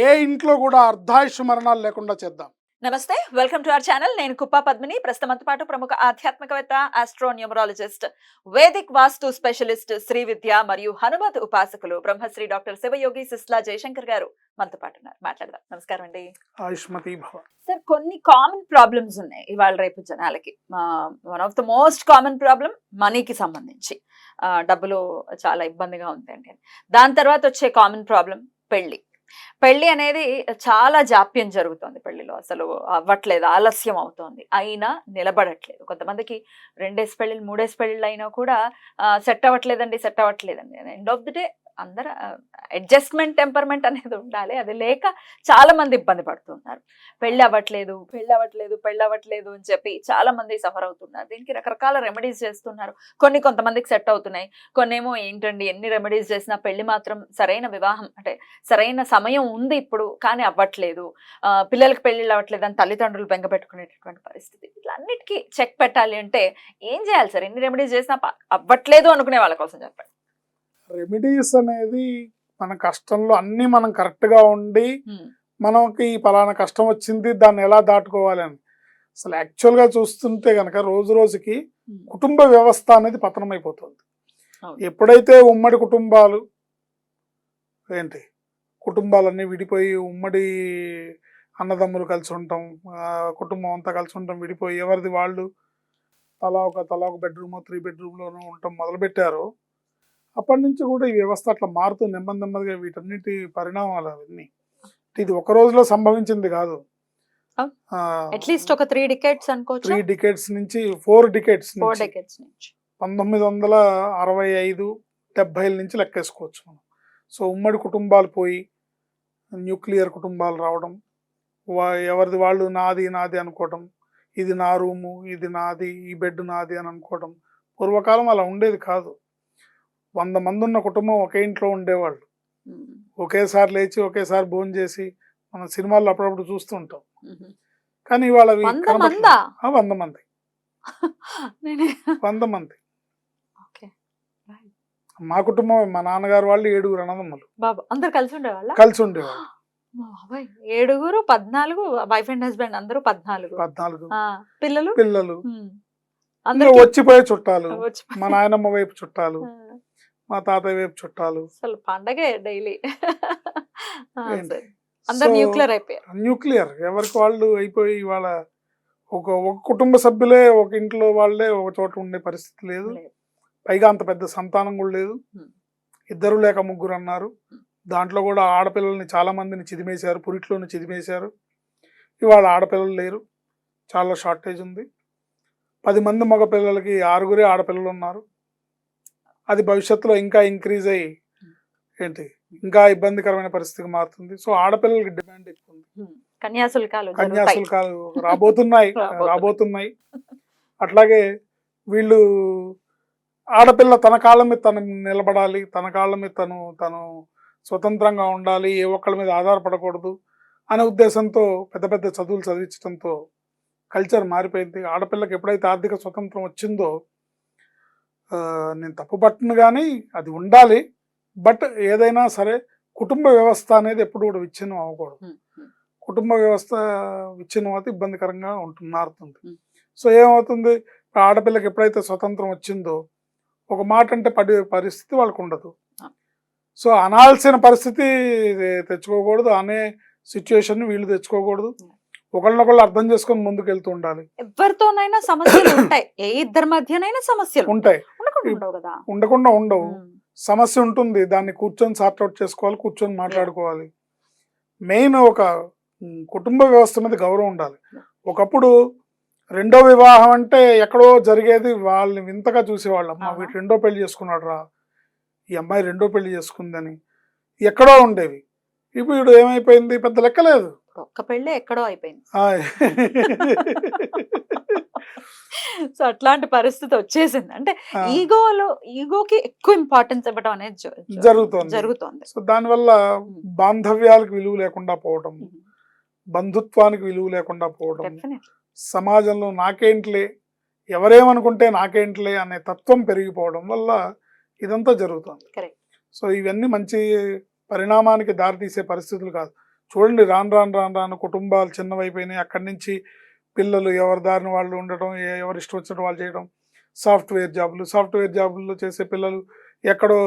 ఏ ఇంట్లో కూడా అర్ధాయుష్ మరణాలు లేకుండా చేద్దాం. నమస్తే వెల్కమ్ టు అవర్ ఛానల్. నేను కుప్పా పద్మిని ప్రస్తుతంతో పాటు ప్రముఖ ఆధ్యాత్మికవేత్త astronumerologist Vedic vastu specialist Shri విద్య మరియు హనుమత్ ఉపాసకులు బ్రహ్మశ్రీ డాక్టర్ శివయోగి సిస్లా జయశంకర్ గారు మనతో పాటు ఉన్నారు. మాట్లాడదాం. నమస్కారం అండి. ఆయుష్మతి భవ. సార్ కొన్ని కామన్ ప్రాబ్లమ్స్ ఉన్నాయి ఇవాళ రేపు జనాలకి. One of the most common problem మనీకి సంబంధించి. డబ్బులు చాలా ఇబ్బందిగా ఉందండి. దాని తర్వాత వచ్చే కామన్ ప్రాబ్లం పెళ్ళి పెళ్ళి అనేది చాలా జాప్యం జరుగుతుంది పెళ్ళిలో అసలు అవ్వట్లేదు ఆలస్యం అవుతోంది. అయినా నిలబడట్లేదు. కొంతమందికి రెండేసి పెళ్ళిళ్ళు మూడేసి పెళ్ళిళ్ళు అయినా కూడా సెట్ అవ్వట్లేదండి సెట్ అవ్వట్లేదండి ఎండ్ ఆఫ్ ది డే అందరూ అడ్జస్ట్మెంట్ టెంపర్మెంట్ అనేది ఉండాలి. అది లేక చాలా మంది ఇబ్బంది పడుతున్నారు. పెళ్ళి అవ్వట్లేదు పెళ్ళి అవ్వట్లేదు పెళ్ళి అవ్వట్లేదు అని చెప్పి చాలా మంది సఫర్ అవుతున్నారు. దీనికి రకరకాల రెమెడీస్ చేస్తున్నారు. కొన్ని కొంతమందికి సెట్ అవుతున్నాయి. కొన్ని ఏమో ఏంటండి ఎన్ని రెమెడీస్ చేసినా పెళ్ళి మాత్రం సరైన వివాహం అంటే సరైన సమయం ఉంది ఇప్పుడు కానీ అవ్వట్లేదు. పిల్లలకి పెళ్ళిళ్ళు అవ్వట్లేదు అని తల్లిదండ్రులు బెంగ పెట్టుకునేటటువంటి పరిస్థితి. ఇట్లన్నిటికీ చెక్ పెట్టాలి అంటే ఏం చేయాలి సార్? ఎన్ని రెమెడీస్ చేసినా అవ్వట్లేదు అనుకునే వాళ్ళ కోసం చెప్పండి. రెమెడీస్ అనేది మన కష్టంలో అన్నీ మనం కరెక్ట్గా ఉండి మనకి పలానా కష్టం వచ్చింది దాన్ని ఎలా దాటుకోవాలి అని. అసలు యాక్చువల్గా చూస్తుంటే కనుక రోజు రోజుకి కుటుంబ వ్యవస్థ అనేది పతనం అయిపోతుంది. ఎప్పుడైతే ఉమ్మడి కుటుంబాలు ఏంటి? కుటుంబాలన్నీ విడిపోయి ఉమ్మడి అన్నదమ్ములు కలిసి ఉంటాం ఆ, కుటుంబం అంతా కలిసి ఉంటాం విడిపోయి ఎవరిది వాళ్ళు? తలా ఒక తలా ఒక బెడ్రూమ్ త్రీ బెడ్రూమ్లోనూ ఉంటాం మొదలుపెట్టారు అప్పటి నుంచి కూడా ఈ వ్యవస్థ అట్లా మారుతూ నెమ్మది నెమ్మదిగా వీటన్నిటి పరిణామాలు అవన్నీ. ఇది ఒక రోజులో సంభవించింది కాదు. అవును. అట్లీస్ట్ ఒక త్రీ డికెట్స్ త్రీ డికేట్స్ నుంచి ఫోర్ డికేట్స్ ఫోర్ నుంచి డికెట్స్ నుంచి. పంతొమ్మిది వందల అరవై ఐదు డెబ్బైల నుంచి లెక్కేసుకోవచ్చు మనం. సో ఉమ్మడి కుటుంబాలు పోయి న్యూక్లియర్ కుటుంబాలు రావడం ఎవరిది వాళ్ళు నాది నాది అనుకోవడం ఇది నా రూము ఇది నాది ఈ బెడ్ నాది అని అనుకోవడం పూర్వకాలం అలా ఉండేది కాదు. వంద మంది ఉన్న కుటుంబం ఒకే ఇంట్లో ఉండేవాళ్ళు. ఒకేసారి లేచి ఒకేసారి భోజనం చేసి మనం సినిమాల్లో అప్పుడప్పుడు చూస్తూ ఉంటాం ఉమ్. కానీ ఇవాళ వంద. మందా? వంద మంది. మా కుటుంబం మా నాన్నగారు వాళ్ళు ఏడుగురు అన్నదమ్ములు. బాబా అందరు కలిసి ఉండేవాళ్ళ? కలిసి ఉండేవాళ్ళు. ఏడుగురు పద్నాలుగు వైఫ్ అండ్ హస్బెండ్ అందరూ పద్నాలుగు. పద్నాలుగు. పిల్లలు? పిల్లలు. అందరికీ వచ్చిపోయే చుట్టాలు. మా నాయనమ్మ వైపు చుట్టాలు. మా తాతయ్య వైపు చుట్టాలు. అసలు పండగే డైలీ? అందరు న్యూక్లియర్ అయిపోయారు. న్యూక్లియర్. ఎవరికి వాళ్ళు అయిపోయి ఇవాళ ఒక ఒక కుటుంబ సభ్యులే ఒక ఇంట్లో వాళ్ళే ఒక చోట ఉండే పరిస్థితి లేదు. పైగా అంత పెద్ద సంతానం కూడా లేదు. ఇద్దరు లేక ముగ్గురు అన్నారు. దాంట్లో కూడా ఆడపిల్లల్ని చాలా మందిని చిదిమేశారు. పురిట్లోని చిదిమేశారు. ఇవాళ ఆడపిల్లలు లేరు. చాలా షార్టేజ్ ఉంది. పది మంది మగ పిల్లలకి ఆరుగురే ఆడపిల్లలు ఉన్నారు. అది భవిష్యత్తులో ఇంకా ఇంక్రీజ్ అయ్యి ఏంటి? ఇంకా ఇబ్బందికరమైన పరిస్థితికి మారుతుంది. సో ఆడపిల్లలకి డిమాండ్ ఎక్కువ ఉంది. కన్యాశుల్కాలు. కన్యాశుల్కాలు రాబోతున్నాయి. రాబోతున్నాయి. అట్లాగే వీళ్ళు ఆడపిల్ల తన కాళ్ళ మీద తను నిలబడాలి. తన కాళ్ళ మీద తను తను స్వతంత్రంగా ఉండాలి. ఏ ఒక్కళ్ళ మీద ఆధారపడకూడదు అనే ఉద్దేశంతో పెద్ద పెద్ద చదువులు చదివించడంతో కల్చర్ మారిపోయింది. ఆడపిల్లకి ఎప్పుడైతే ఆర్థిక స్వతంత్రం వచ్చిందో నేను తప్పు పట్టను కానీ అది ఉండాలి. బట్ ఏదైనా సరే కుటుంబ వ్యవస్థ అనేది ఎప్పుడు కూడా విచ్ఛిన్నం అవ్వకూడదు. కుటుంబ వ్యవస్థ విచ్ఛిన్నం అయితే ఇబ్బందికరంగా ఉంటుంది మారుతుంది. సో ఏమవుతుంది? ఆడపిల్లకి ఎప్పుడైతే స్వతంత్రం వచ్చిందో ఒక మాట అంటే పడి పరిస్థితి వాళ్ళకు ఉండదు. సో అనాల్సిన పరిస్థితి తెచ్చుకోకూడదు. అనే సిచ్యువేషన్ వీళ్ళు తెచ్చుకోకూడదు. ఒకళ్ళనొకళ్ళు అర్థం చేసుకొని ముందుకు వెళ్తూ ఉండాలి. ఎవరితోనైనా సమస్యలు ఉంటాయి. ఏ ఇద్దరి మధ్యనైనా సమస్యలు ఉంటాయి. ఉండవు కదా. ఉండకుండా ఉండవు. సమస్య ఉంటుంది దాన్ని కూర్చొని సార్ట్అవుట్ చేసుకోవాలి కూర్చొని మాట్లాడుకోవాలి. మెయిన్ ఒక కుటుంబ వ్యవస్థ మీద గౌరవం ఉండాలి. ఒకప్పుడు రెండో వివాహం అంటే ఎక్కడో జరిగేది వాళ్ళని వింతగా చూసేవాళ్ళం మా. వీటి రెండో పెళ్ళి చేసుకున్నాడు రా. ఈ అమ్మాయి రెండో పెళ్ళి చేసుకుందని ఎక్కడో ఉండేవి. ఇప్పుడు ఏమైపోయింది? పెద్ద లెక్కలేదు ఒక్క పెళ్ళే ఎక్కడో అయిపోయింది. సో అట్లాంటి పరిస్థితి వచ్చేసింది. అంటే ఈగోలో ఈగోకి ఎక్కువ ఇంపార్టెన్స్ ఇవ్వడం అనేది జరుగుతోంది. జరుగుతోంది. సో దానివల్ల బాంధవ్యాలకు విలువ లేకుండా పోవడం బంధుత్వానికి విలువ లేకుండా పోవడం సమాజంలో నాకేంట్లే ఎవరేమనుకుంటే నాకేంట్లే అనే తత్వం పెరిగిపోవడం వల్ల ఇదంతా జరుగుతుంది. సో ఇవన్నీ మంచి పరిణామానికి దారితీసే పరిస్థితులు కాదు. చూడండి రాను రాను రాను రాను కుటుంబాలు చిన్నవైపోయినాయి. అక్కడి నుంచి పిల్లలు ఎవరి దారిని వాళ్ళు ఉండటం ఏ- ఎవరి ఇష్టం వచ్చినట్టు వాళ్ళు చేయడం సాఫ్ట్వేర్ జాబులు. సాఫ్ట్వేర్ జాబుల్లో చేసే పిల్లలు ఎక్కడో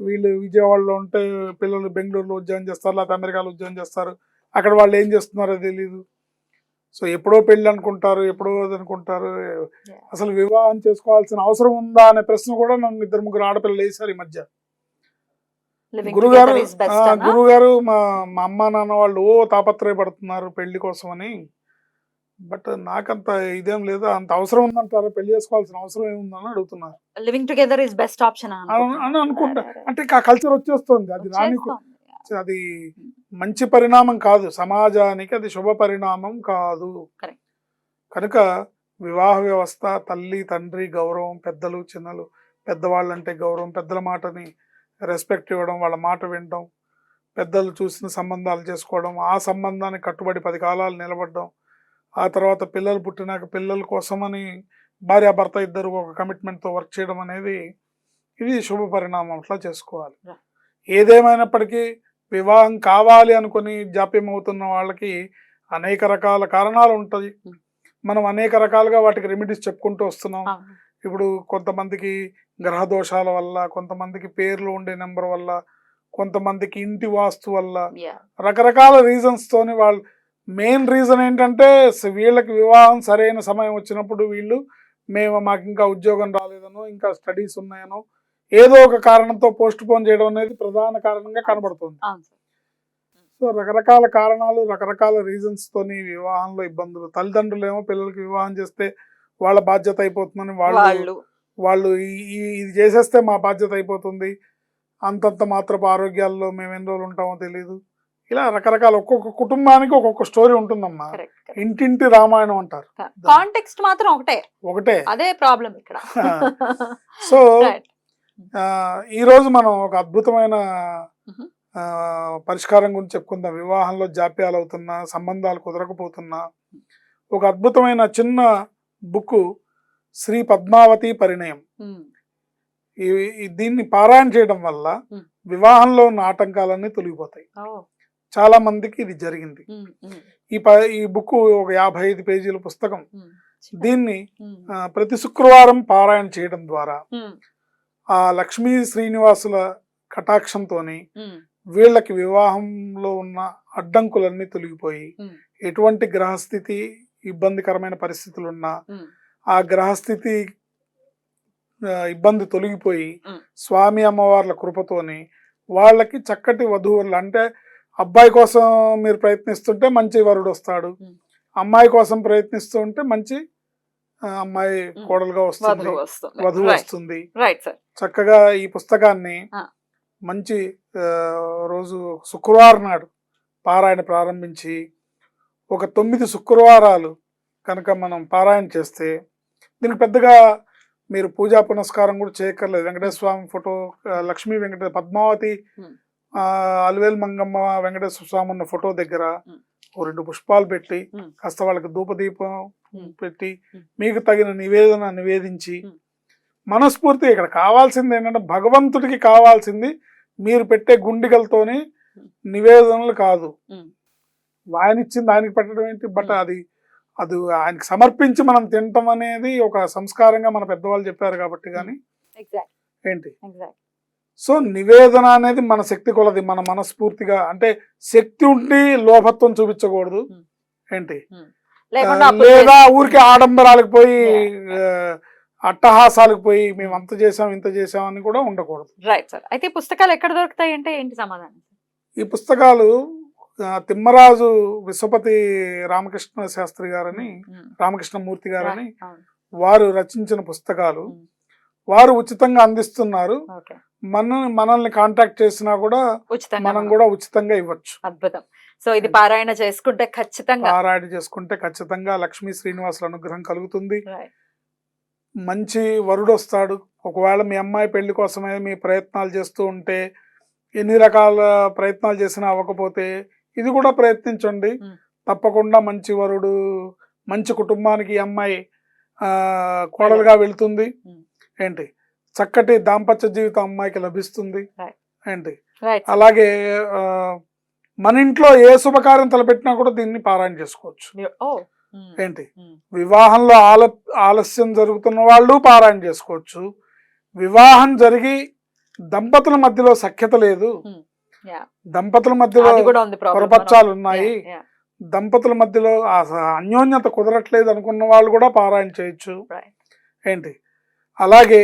వీళ్ళు విజయవాడలో ఉంటే పిల్లలు బెంగళూరులో ఉద్యోగం చేస్తారు లేకపోతే అమెరికాలో ఉద్యోగం చేస్తారు. అక్కడ వాళ్ళు ఏం చేస్తున్నారో తెలియదు సో ఎప్పుడో పెళ్ళి అనుకుంటారు ఎప్పుడో అనుకుంటారు. అసలు వివాహం చేసుకోవాల్సిన అవసరం ఉందా అనే ప్రశ్న కూడా నన్ను ఇద్దరు ముగ్గురు ఆడపిల్లలు వేశారు ఈ మధ్య. గురుగారు గురుగారు మా మా అమ్మ నాన్న వాళ్ళు ఓ తాపత్రయపడుతున్నారు పెళ్ళి కోసమని. బట్ నాకంత ఇదేం లేదు. అంత అవసరం ఉందంటారా పెళ్ళి చేసుకోవాల్సిన అవసరం ఏముందని అడుగుతున్నారు. Living together is best option అని- అని అనుకుంటా. అంటే ఆ కల్చర్ వచ్చేస్తుంది. అది రాని అది మంచి పరిణామం కాదు. సమాజానికి అది శుభ పరిణామం కాదు. కనుక వివాహ వ్యవస్థ తల్లి తండ్రి గౌరవం పెద్దలు చిన్నలు పెద్దవాళ్ళంటే గౌరవం పెద్దల మాటని రెస్పెక్ట్ ఇవ్వడం వాళ్ళ మాట వినడం పెద్దలు చూసిన సంబంధాలు చేసుకోవడం ఆ సంబంధానికి కట్టుబడి పది కాలాలు నిలబడడం ఆ తర్వాత పిల్లలు పుట్టినాక పిల్లల కోసమని భార్యాభర్త ఇద్దరు ఒక కమిట్మెంట్తో వర్క్ చేయడం అనేది ఇది శుభ పరిణామం. అట్లా చేసుకోవాలి. ఏదేమైనప్పటికీ వివాహం కావాలి అనుకుని జాప్యం అవుతున్న వాళ్ళకి అనేక రకాల కారణాలు ఉంటాయి. మనం అనేక రకాలుగా వాటికి రెమెడీస్ చెప్పుకుంటూ వస్తున్నాం. ఇప్పుడు కొంతమందికి గ్రహ దోషాల వల్ల కొంతమందికి పేర్లు ఉండే నెంబర్ వల్ల కొంతమందికి ఇంటి వాస్తు వల్ల రకరకాల రీజన్స్ తోని వాళ్ళు మెయిన్ రీజన్ ఏంటంటే వీళ్ళకి వివాహం సరైన సమయం వచ్చినప్పుడు వీళ్ళు మేము మాకు ఇంకా ఉద్యోగం రాలేదనో ఇంకా స్టడీస్ ఉన్నాయనో ఏదో ఒక కారణంతో పోస్ట్ పోన్ చేయడం అనేది ప్రధాన కారణంగా కనబడుతుంది. సో రకరకాల కారణాలు రకరకాల రీజన్స్ తోని వివాహంలో ఇబ్బందులు. తల్లిదండ్రులు ఏమో పిల్లలకి వివాహం చేస్తే వాళ్ళ బాధ్యత అయిపోతుందని వాళ్ళు వాళ్ళు. ఇది చేసేస్తే మా బాధ్యత అయిపోతుంది. అంతంత మాత్రపు ఆరోగ్యాల్లో మేము ఎన్ని రోజులు ఉంటామో తెలియదు ఇలా రకరకాల ఒక్కొక్క కుటుంబానికి ఒక్కొక్క స్టోరీ ఉంటుందమ్మా. ఇంటింటి రామాయణం అంటారు. కాంటెక్స్ట్ మాత్రం ఒకటే. ఒకటే. అదే ప్రాబ్లం ఇక్కడ. సో ఈ రోజు మనం ఒక అద్భుతమైన పరిష్కారం గురించి చెప్పుకుందాం. వివాహంలో జాప్యాలు అవుతున్నా సంబంధాలు కుదరకపోతున్నా. ఒక అద్భుతమైన చిన్న బుక్ శ్రీ పద్మావతి పరిణయం. దీన్ని పారాయణ చేయడం వల్ల. వివాహంలో ఉన్న ఆటంకాలన్నీ తొలగిపోతాయి. చాలా మందికి ఇది జరిగింది. ఈ ప- ఈ బుక్ ఒక యాభై ఐదు పేజీల పుస్తకం. దీన్ని ప్రతి శుక్రవారం పారాయణ చేయడం ద్వారా ఆ లక్ష్మీ శ్రీనివాసుల కటాక్షంతోని వీళ్ళకి వివాహంలో ఉన్న అడ్డంకులన్నీ తొలగిపోయి ఎటువంటి గ్రహస్థితి ఇబ్బందికరమైన పరిస్థితులు ఉన్నా. ఆ గ్రహస్థితి ఇబ్బంది తొలగిపోయి. స్వామి అమ్మవార్ల కృపతోని వాళ్ళకి చక్కటి వధువులు అంటే అబ్బాయి కోసం మీరు ప్రయత్నిస్తుంటే మంచి వరుడు వస్తాడు. అమ్మాయి కోసం ప్రయత్నిస్తూ ఉంటే మంచి అమ్మాయి. కోడలుగా వస్తుంది. వధువు వస్తుంది. చక్కగా ఈ పుస్తకాన్ని. మంచి రోజు శుక్రవారం నాడు పారాయణ ప్రారంభించి ఒక తొమ్మిది శుక్రవారాలు కనుక మనం పారాయణ చేస్తే దీనికి పెద్దగా మీరు పూజా పునస్కారం కూడా చేయక్కర్లేదు. వెంకటేశ్వర స్వామి ఫోటో లక్ష్మీ వెంకట పద్మావతి అలివేలు మంగమ్మ వెంకటేశ్వర స్వామి ఉన్న ఫోటో దగ్గర. ఓ రెండు పుష్పాలు పెట్టి. కాస్త వాళ్ళకి ధూపదీపం. పెట్టి. మీకు తగిన నివేదన నివేదించి. మనస్ఫూర్తి ఇక్కడ కావాల్సింది ఏంటంటే భగవంతుడికి కావాల్సింది మీరు పెట్టే గుండిగలతోని Hmm. నివేదనలు కాదు. ఆయన ఇచ్చింది ఆయనకి పెట్టడం ఏంటి బట్. అది అది ఆయనకి సమర్పించి మనం తినటం అనేది ఒక సంస్కారంగా మన పెద్దవాళ్ళు చెప్పారు కాబట్టి కానీ ఏంటి ఎగ్జాక్ట్ సో నివేదన అనేది మన శక్తి కొలది మన మనస్ఫూర్తిగా అంటే శక్తి ఉండి లోభత్వం చూపించకూడదు. ఏంటి? లేదా ఊరికే ఆడంబరాలకు పోయి అట్టహాసాలకు పోయి మేము అంత చేసాం ఇంత చేసాం అని కూడా ఉండకూడదు. రైట్ సార్ అయితే ఈ పుస్తకాలు ఎక్కడ దొరుకుతాయి అంటే ఏంటి సమాధానం? ఈ పుస్తకాలు తిమ్మరాజు విశ్వపతి రామకృష్ణ శాస్త్రి గారని రామకృష్ణమూర్తి గారని. వారు రచించిన పుస్తకాలు. వారు ఉచితంగా అందిస్తున్నారు. ఓకే. మన మనల్ని కాంటాక్ట్ చేసినా కూడా మనం కూడా ఉచితంగా ఇవ్వచ్చు. అద్భుతం. సో ఇది పారాయణ చేసుకుంటే ఖచ్చితంగా. పారాయణ చేసుకుంటే ఖచ్చితంగా లక్ష్మీ శ్రీనివాసుల అనుగ్రహం కలుగుతుంది. మంచి వరుడు వస్తాడు ఒకవేళ మీ అమ్మాయి పెళ్ళి కోసమే మీ ప్రయత్నాలు చేస్తూ ఉంటే ఎన్ని రకాల ప్రయత్నాలు చేసినా అవ్వకపోతే ఇది కూడా ప్రయత్నించండి. Hmm. తప్పకుండా మంచి వరుడు మంచి కుటుంబానికి అమ్మాయి కోడలుగా వెళ్తుంది. Hmm. ఏంటి? చక్కటి దాంపత్య జీవితం అమ్మాయికి లభిస్తుంది. ఏంటి? అలాగే మన ఇంట్లో ఏ శుభకార్యం తలపెట్టినా కూడా దీన్ని పారాయణ చేసుకోవచ్చు. ఓ ఏంటి? వివాహంలో ఆల ఆలస్యం జరుగుతున్న వాళ్ళు పారాయణ చేసుకోవచ్చు. వివాహం జరిగి దంపతుల మధ్యలో సఖ్యత లేదు. Hmm. దంపతుల మధ్యలో పొరపచ్చాలు ఉన్నాయి. దంపతుల మధ్యలో అన్యోన్యత కుదరట్లేదు అనుకున్న వాళ్ళు కూడా పారాయణ చేయొచ్చు. ఏంటి? అలాగే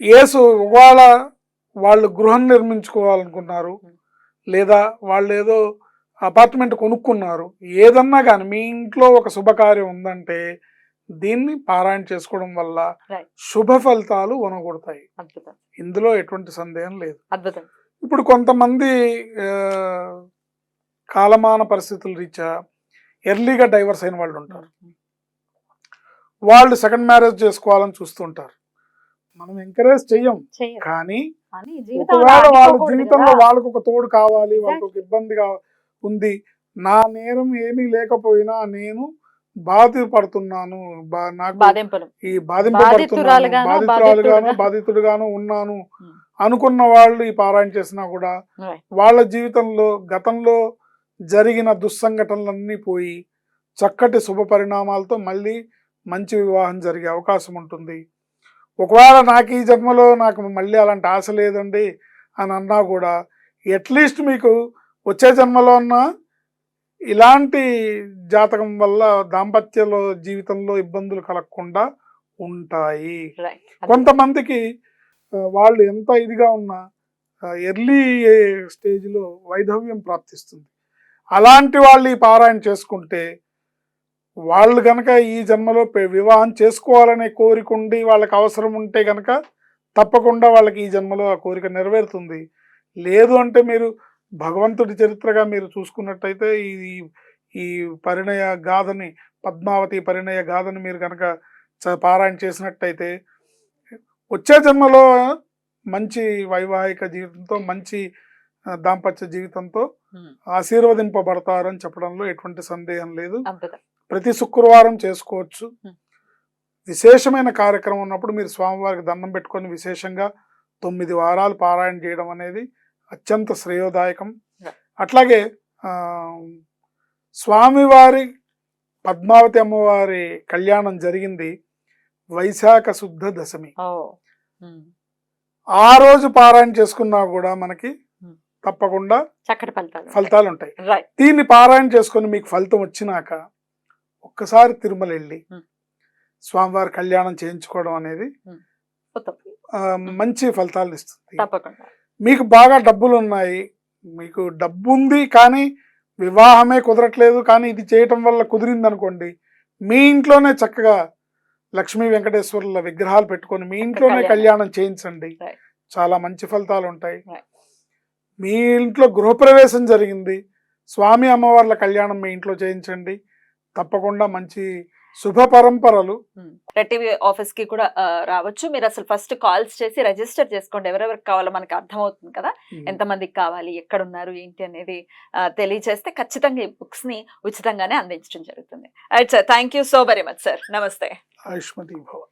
యేసు ఒకవేళ వాళ్ళు గృహం నిర్మించుకోవాలనుకున్నారు. లేదా వాళ్ళు ఏదో అపార్ట్మెంట్ కొనుక్కున్నారు. ఏదన్నా కానీ మీ ఇంట్లో ఒక శుభకార్యం ఉందంటే దీన్ని పారాయణ చేసుకోవడం వల్ల. శుభ ఫలితాలు వనగొడతాయి. ఇందులో ఎటువంటి సందేహం లేదు. అద్భుతం. ఇప్పుడు కొంతమంది కాలమాన పరిస్థితుల రీత్యా ఎర్లీగా డైవర్స్ అయిన వాళ్ళు ఉంటారు వాళ్ళు సెకండ్ మ్యారేజ్ చేసుకోవాలని చూస్తుంటారు మనం ఎంకరేజ్ చెయ్యం కానీ ఒకవేళ వాళ్ళ జీవితంలో. వాళ్ళకు ఒక తోడు కావాలి వాళ్ళకు ఒక ఇబ్బందిగా ఉంది నా నేరం ఏమీ లేకపోయినా నేను బాధపడుతున్నాను నాకు ఈ బాధింపబడుతున్నాను బాధితురాలుగాను, బాధితురాలుగాను బాధితుడుగా. బాధితుడుగాను ఉన్నాను Hmm. అనుకున్న వాళ్ళు ఈ పారాయణ చేసినా కూడా. వాళ్ళ జీవితంలో గతంలో జరిగిన దుస్సంఘటనలన్నీ పోయి చక్కటి శుభ పరిణామాలతో మళ్ళీ మంచి వివాహం జరిగే అవకాశం ఉంటుంది. ఒకవేళ నాకు ఈ జన్మలో నాకు మళ్ళీ అలాంటి ఆశ లేదండి అని అన్నా కూడా అట్లీస్ట్ మీకు వచ్చే జన్మలో ఉన్న ఇలాంటి జాతకం వల్ల దాంపత్యలో జీవితంలో ఇబ్బందులు కలగకుండా ఉంటాయి. కొంతమందికి వాళ్ళు ఎంత ఇదిగా ఉన్నా ఎర్లీ స్టేజ్లో వైధవ్యం ప్రాప్తిస్తుంది. అలాంటి వాళ్ళు ఈ పారాయణ చేసుకుంటే వాళ్ళు గనక ఈ జన్మలో వివాహం చేసుకోవాలనే కోరిక ఉండి వాళ్ళకి అవసరం ఉంటే గనక తప్పకుండా వాళ్ళకి ఈ జన్మలో ఆ కోరిక నెరవేరుతుంది. లేదు అంటే మీరు భగవంతుడి చరిత్రగా మీరు చూసుకున్నట్టయితే ఈ ఈ పరిణయ గాథని పద్మావతి పరిణయ గాథని మీరు కనుక పారాయణ చేసినట్టయితే వచ్చే జన్మలో మంచి వైవాహిక జీవితంతో మంచి దాంపత్య జీవితంతో. ఆశీర్వదింపబడతారని చెప్పడంలో ఎటువంటి సందేహం లేదు. ప్రతి శుక్రవారం చేసుకోవచ్చు. విశేషమైన కార్యక్రమం ఉన్నప్పుడు మీరు స్వామివారికి దండం పెట్టుకొని విశేషంగా తొమ్మిది వారాలు పారాయణ చేయడం అనేది అత్యంత శ్రేయోదాయకం. అట్లాగే స్వామివారి పద్మావతి అమ్మవారి కళ్యాణం జరిగింది వైశాఖ శుద్ధ దశమి. ఆ రోజు పారాయణ చేసుకున్నా కూడా మనకి. తప్పకుండా చక్కటి ఫలితాలు ఫలితాలు ఉంటాయి. దీన్ని పారాయణ చేసుకొని మీకు ఫలితం వచ్చినాక ఒక్కసారి తిరుమల వెళ్ళి. స్వామివారి కళ్యాణం చేయించుకోవడం అనేది మంచి ఫలితాలను ఇస్తుంది. మీకు బాగా డబ్బులు ఉన్నాయి మీకు డబ్బు ఉంది కానీ వివాహమే కుదరట్లేదు కానీ ఇది చేయటం వల్ల కుదిరింది అనుకోండి మీ ఇంట్లోనే చక్కగా లక్ష్మీ వెంకటేశ్వరుల విగ్రహాలు పెట్టుకొని మీ ఇంట్లోనే కళ్యాణం. చేయించండి. చాలా మంచి ఫలితాలు ఉంటాయి. మీ ఇంట్లో గృహప్రవేశం జరిగింది. స్వామి అమ్మవార్ల కళ్యాణం మీ ఇంట్లో చేయించండి. తప్పకుండా మంచి శుభ పరంపరలు. రెడ్ టీవీ ఆఫీస్కి కూడా రావచ్చు. మీరు అసలు ఫస్ట్ కాల్స్ చేసి రిజిస్టర్ చేసుకోండి. ఎవరెవరికి కావాలో మనకి అర్థమవుతుంది కదా. ఎంతమందికి కావాలి ఎక్కడ ఉన్నారు ఏంటి అనేది తెలియజేస్తే ఖచ్చితంగా ఈ బుక్స్ని ఉచితంగానే అందించడం జరుగుతుంది. Right sir thank you so very much sir. నమస్తే. ఆయుష్మతి భవ